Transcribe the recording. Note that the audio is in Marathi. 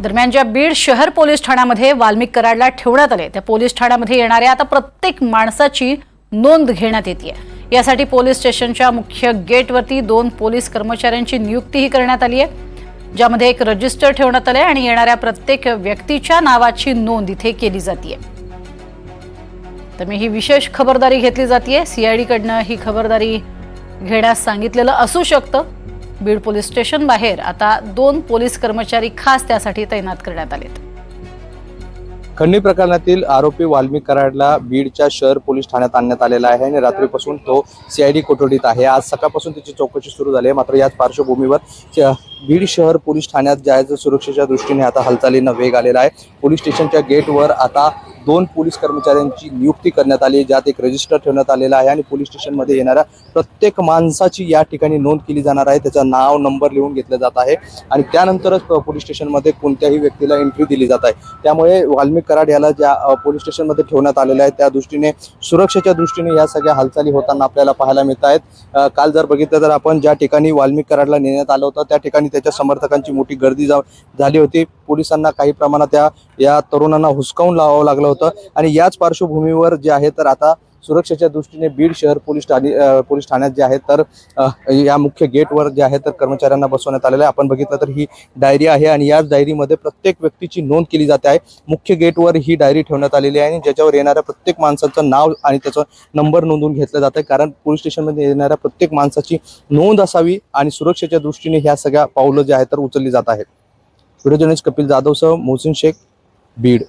दरम्यान ज्या बीड शहर पोलीस ठाण्यामध्ये वाल्मिक कराडला ठेवण्यात आले त्या पोलीस ठाण्यामध्ये येणाऱ्या आता प्रत्येक माणसाची नोंद घेण्यात येते यासाठी पोलीस स्टेशनच्या मुख्य गेटवरती दोन पोलीस कर्मचाऱ्यांची नियुक्तीही करण्यात आली आहे ज्यामध्ये एक रजिस्टर ठेवण्यात आले आणि येणाऱ्या प्रत्येक व्यक्तीच्या नावाची नोंद इथे केली जाते तर मी ही विशेष खबरदारी घेतली जाते सीआयडीकडनं ही खबरदारी घेण्यास सांगितलेलं असू शकतं. बीड पोलीस स्टेशन बाहेर आता दोन पोलीस कर्मचारी खास त्यासाठी तैनात करण्यात आलेत. खंडणी प्रकरणातील आरोपी वाल्मिक कराडला बीडच्या शहर पोलीस ठाण्यात आणण्यात आलेला आहे आणि रात्रीपासून तो सीआयडी कोठडीत आहे. आज सकाळपासून त्याची चौकशी सुरू झाली आहे. मात्र याच पार्श्वभूमीवर बीड शहर पोलीस ठाण्यात जायचं सुरक्षेच्या दृष्टीने आता हालचालींना वेग आलेला आहे. पोलीस स्टेशनच्या गेटवर आता दोन पोलीस कर्मचाऱ्यांची नियुक्ती करण्यात आली आहे, ज्यात एक रजिस्टर ठेवण्यात आलेला आहे आणि पोलीस स्टेशनमध्ये येणाऱ्या प्रत्येक माणसाची या ठिकाणी नोंद केली जाणार आहे. त्याचं नाव नंबर लिहून घेतलं जात आहे. आणि त्यानंतरच पोलीस स्टेशनमध्ये कोणत्याही व्यक्तीला एंट्री दिली जात आहे. त्यामुळे वाल्मिक कराड याला ज्या पोलीस स्टेशनमध्ये ठेवण्यात आलेलं आहे त्या दृष्टीने सुरक्षेच्या दृष्टीने या सगळ्या हालचाली होताना आपल्याला पाहायला मिळत आहेत. काल जर बघितलं तर आपण ज्या ठिकाणी वाल्मिक कराडला नेण्यात आलं होतं त्या ठिकाणी त्याच्या समर्थकांची मोठी गर्दी जा- झाली होती. पोलिसांना काही प्रमाणात त्या या तरुणांना हुसकावून लावावं लागलं होतं. आणि याच पार्श्वभूमीवर जे आहे तर आता सुरक्षेच्या दृष्टीने बीड शहर पोलीस ठाणे पोलीस ठाण्यात जे आहे तर या मुख्य गेटवर जे आहे तर कर्मचाऱ्यांना बसवण्यात आलेलं आहे. आपण बघितलं तर ही डायरी आहे आणि याच डायरीमध्ये प्रत्येक व्यक्तीची नोंद केली जाते आहे. मुख्य गेटवर ही डायरी ठेवण्यात आलेली आहे आणि ज्याच्यावर येणाऱ्या प्रत्येक माणसाचं नाव आणि त्याचा नंबर नोंदवून घेतलं जातं कारण पोलीस स्टेशनमध्ये येणाऱ्या प्रत्येक माणसाची नोंद असावी आणि सुरक्षेच्या दृष्टीने ह्या सगळ्या पावलं जे आहेत तर उचलली जात आहेत. व्हिडिओ जर्नलिस्ट कपिल जाधवसह मोहसिन शेख बीड.